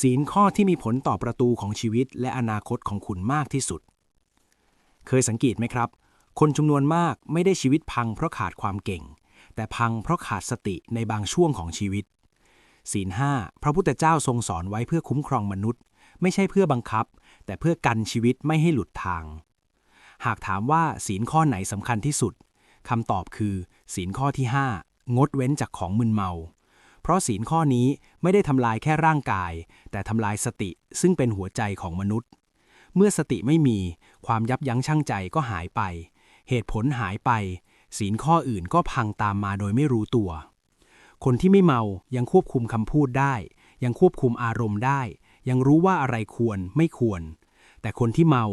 ศีลข้อที่มีผลต่อประตูของชีวิตและอนาคตของคุณมากที่สุด เคยสังเกตไหมครับ คนจำนวนมากไม่ได้ชีวิตพังเพราะขาดความเก่ง แต่พังเพราะขาดสติในบางช่วงของชีวิต ศีลห้าพระพุทธเจ้าทรงสอนไว้เพื่อคุ้มครองมนุษย์ ไม่ใช่เพื่อบังคับ แต่เพื่อกันชีวิตไม่ให้หลุดทาง หากถามว่าศีลข้อไหนสำคัญที่สุดคำตอบคือ ศีลข้อที่ 5 งดเว้นจากของมึนเมา เพราะศีลข้อนี้ไม่ได้ทำลายแค่ร่างกาย แต่ทำลายสติซึ่งเป็นหัวใจของมนุษย์ เมื่อสติไม่มีความยับยั้งชั่งใจก็หายไป เหตุผลหายไป ศีลข้ออื่นก็พังตามมาโดยไม่รู้ตัว คนที่ไม่เมายังควบคุมคำพูดได้ ยังควบคุมอารมณ์ได้ ยังรู้ว่าอะไรควรไม่ควร แต่คนที่เมา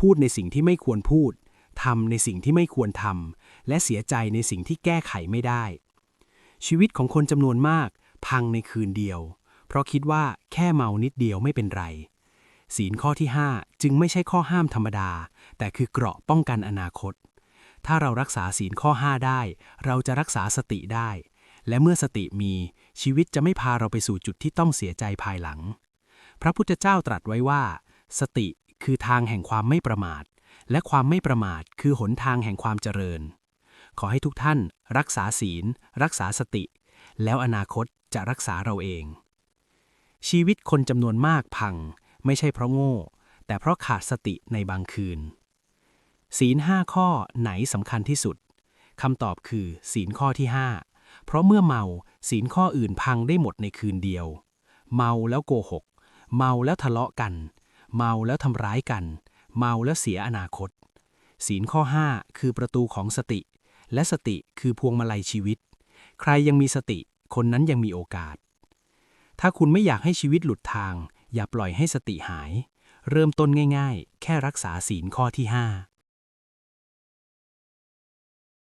พูดในสิ่งที่ไม่ควรพูดทำในสิ่งที่ไม่ควรทำและเสียใจในสิ่งที่แก้ไขไม่ได้ ชีวิตของคนจำนวนมาก พังในคืนเดียว เพราะคิดว่าแค่เมานิดเดียวไม่เป็นไร ศีลข้อที่ 5 จึงไม่ใช่ข้อห้ามธรรมดา แต่คือเกราะป้องกันอนาคต ถ้าเรารักษาศีลข้อ 5 ได้ เราจะรักษาสติได้ และเมื่อสติมีชีวิตจะไม่พาเราไปสู่จุดที่ต้องเสียใจภายหลัง พระพุทธเจ้าตรัสไว้ว่า สติคือทางแห่งความไม่ประมาท และความไม่ประมาทคือหนทางแห่งความเจริญ ขอให้ทุกท่าน รักษาศีล รักษาสติ แล้วอนาคตจะรักษาเราเอง ชีวิตคนจำนวนมากพัง ไม่ใช่เพราะโง่ แต่เพราะขาดสติในบางคืน ศีลห้าข้อไหนสำคัญที่สุดคำตอบคือ ศีลข้อที่ 5 เพราะเมื่อเมาศีลข้ออื่นพังได้หมดในคืนเดียว เมาแล้วโกหก เมาแล้วทะเลาะกัน เมาแล้วทำร้ายกัน เมาแล้วเสียอนาคต ศีลข้อ 5 คือประตูของสติ และสติคือพวงมาลัยชีวิต ใครยังมีสติ คนนั้นยังมีโอกาส ถ้าคุณไม่อยากให้ชีวิตหลุดทาง อย่าปล่อยให้สติหาย เริ่มต้นง่าย ๆ แค่รักษาศีลข้อที่ 5